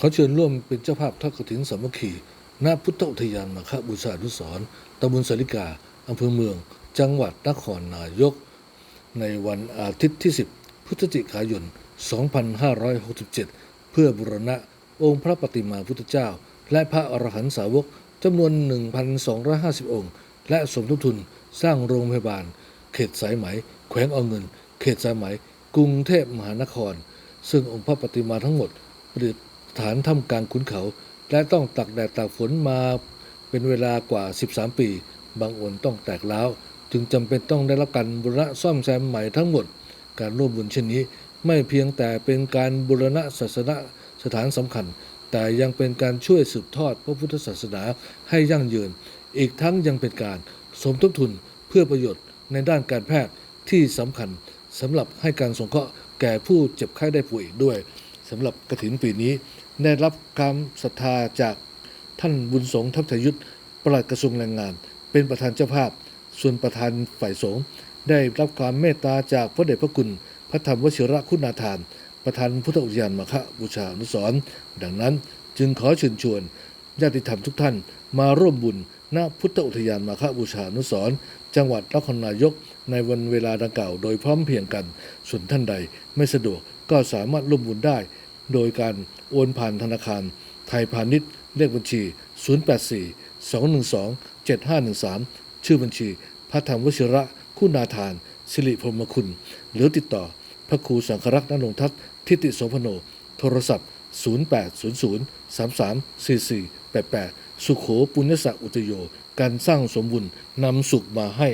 ขอเชิญร่วมเป็นเจ้าภาพทอดกฐินสามัคคีณพุทธอุทยานมาคบูชานุสรตำบลสาริกาอำเภอเมือง จังหวัดนครนายก ในวันอาทิตย์ที่ 10 พฤศจิกายน 2567 เพื่อบุรณะองค์พระปฏิมาพุทธเจ้า และพระอรหันตสาวกจำนวน 1,250 องค์ และสมทบทุนสร้างโรงพยาบาล เขตสายไหม แขวงเอาเงิน เขตสายไหม กรุงเทพมหานคร ซึ่งองค์พระปฏิมาทั้งหมดประดิษ ฐานถ้ำกลางขุนเขา และต้องตักแดดตากฝนมาเป็นเวลากว่า 13 ปี บางองค์ต้องแตกร้าวจึงจำเป็นต้องได้รับการบูรณะซ่อมแซมใหม่ทั้งหมด การร่วมบุญเช่นนี้ ไม่เพียงแต่เป็นการบูรณะศาสนสถานสำคัญ แต่ยังเป็นการช่วยสืบทอดพระพุทธศาสนาให้ยั่งยืน อีกทั้งยังเป็นการสมทบทุนเพื่อประโยชน์ในด้านการแพทย์ที่สำคัญสำหรับให้การสงเคราะห์แก่ผู้เจ็บไข้ได้ป่วยอีกด้วย สำหรับกฐินปีนี้ได้รับความศรัทธาจากท่านบุญสงฆ์ทัพทยุทธปลัดกระทรวงแรงงาน เป็นประธานเจ้าภาพ ส่วนประธานฝ่ายสงฆ์ได้รับความเมตตาจากพระเดชพระคุณ พระธรรมวชิระคุณาทาน ประธานพุทธอุทยานมาฆบูชาอนุสรณ์ดังนั้นจึงขอเชิญชวนญาติธรรมทุกท่านมาร่วมบุญณพุทธอุทยานมาฆบูชาอนุสรณ์จังหวัดนครนายกในวันเวลาดังกล่าวโดยพร้อมเพียงกัน ส่วนท่านใดไม่สะดวก ก็สามารถร่วมบุญได้ โดยการโอนผ่านธนาคาร ไทยพาณิชย์เลขบัญชี 084 212 7513 ชื่อบัญชี พระธรรมวชิระคุณาทาน สิริพรหมคุณ หรือติดต่อพระครูสังครักษ์นรงทัศน์ทิติโสพโน โทรศัพท์ 0800 334488 สุขโขปุญญสักอุตโย การสร้างสมบุญนำสุขมาให้